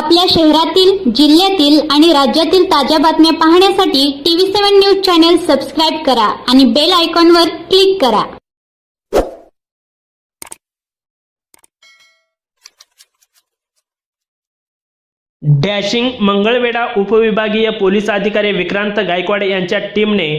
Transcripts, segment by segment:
आपल्या शहरातील जिल्ह्यातील आणि राज्यातील ताज्या बातम्या पाहण्यासाठी TV seven news channel subscribe करा आणि बेल आयकॉनवर क्लिक करा. डॅशिंग मंगळवेढा उपविभागीय पोलीस अधिकारी विक्रांत गायकवाड यांच्या टीमने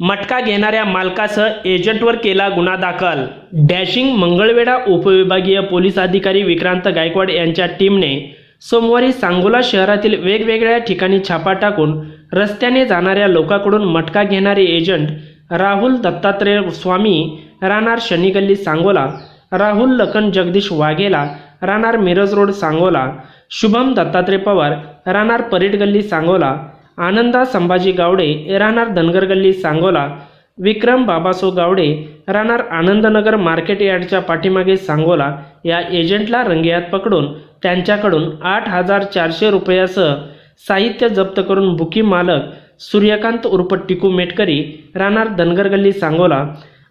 मटका घेणाऱ्या मालकासह एजंटवर केला गुन्हा दाखल. डॅशिंग मंगळवेढा उपविभागीय पोलीस अधिकारी विक्रांत गायकवाड यांच्या टीमने सोमवारी सांगोला शहरातील वेगवेगळ्या ठिकाणी छापा टाकून रस्त्याने जाणाऱ्या लोकांकडून मटका घेणारे एजंट राहुल दत्तात्रय स्वामी राहणार शनिगल्ली सांगोला राहुल लखन जगदीश वाघेला राहणार मिरज रोड सांगोला शुभम दत्तात्रय पवार राहणार परेड गल्ली सांगोला आनंदा संभाजी गावडे राहणार धनगर गल्ली सांगोला विक्रम बाबासो गावडे राहणार आनंदनगर मार्केट यार्डच्या पाठीमागे सांगोला या एजंटला रंगेहात पकडून त्यांच्याकडून आठ हजार चारशे रुपयासह साहित्य जप्त करून बुकी मालक सूर्यकांत उर्फ टिकू मेटकरी राहणार धनगर गल्ली सांगोला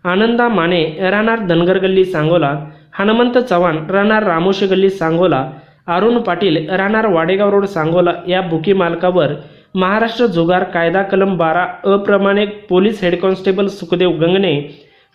आनंदा माने राहणार धनगर गल्ली सांगोला हनुमंत चव्हाण राहणार रामोशी गल्ली सांगोला अरुण पाटील राहणार वाडेगाव रोड सांगोला या बुकी मालकावर महाराष्ट्र जुगार कायदा कलम बारा अप्रमाणे police head constable Sukhdev Gangane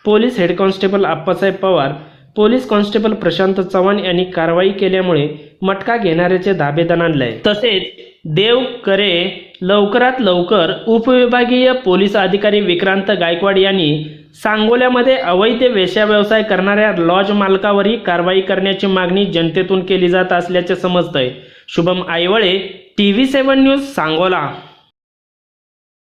police head constable Appasaheb Pawar police constable Prashant Chavan यांनी कारवाई केल्यामुळे मटका घेणाऱ्याचे धाबेदन आणलंय तसेच देव करे लवकरात लवकर उपविभागीय पोलीस अधिकारी विक्रांत गायकवाड यांनी सांगोल्यामध्ये अवैध वेश्या व्यवसाय करणाऱ्या लॉज मालकावरही कारवाई करण्याची मागणी जनतेतून केली जात असल्याचे समजतंय. Shubham Aiwale T V seven news Sangola.